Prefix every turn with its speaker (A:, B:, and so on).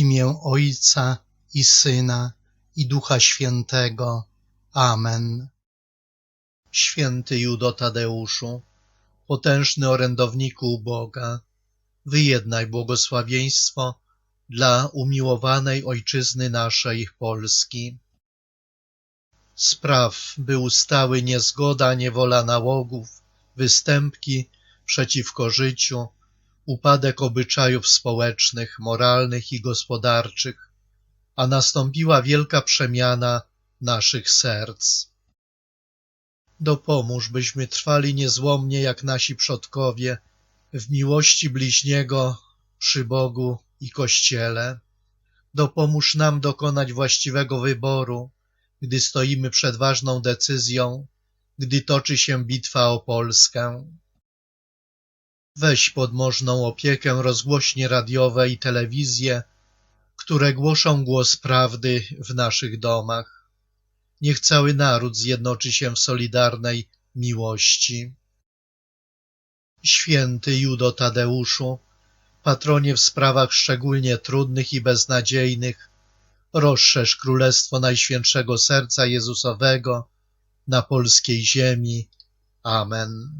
A: imię Ojca i Syna i Ducha Świętego. Amen. Święty Judo Tadeuszu, potężny orędowniku Boga, wyjednaj błogosławieństwo dla umiłowanej ojczyzny naszej Polski. Spraw, by ustały niezgoda, niewola nałogów, występki przeciwko życiu, upadek obyczajów społecznych, moralnych i gospodarczych, a nastąpiła wielka przemiana naszych serc. Dopomóż, byśmy trwali niezłomnie jak nasi przodkowie w miłości bliźniego przy Bogu i Kościele. Dopomóż nam dokonać właściwego wyboru, gdy stoimy przed ważną decyzją, gdy toczy się bitwa o Polskę. Weź pod możną opiekę rozgłośnie radiowe i telewizję, które głoszą głos prawdy w naszych domach. Niech cały naród zjednoczy się w solidarnej miłości. Święty Judo Tadeuszu, patronie w sprawach szczególnie trudnych i beznadziejnych, rozszerz Królestwo Najświętszego Serca Jezusowego na polskiej ziemi. Amen.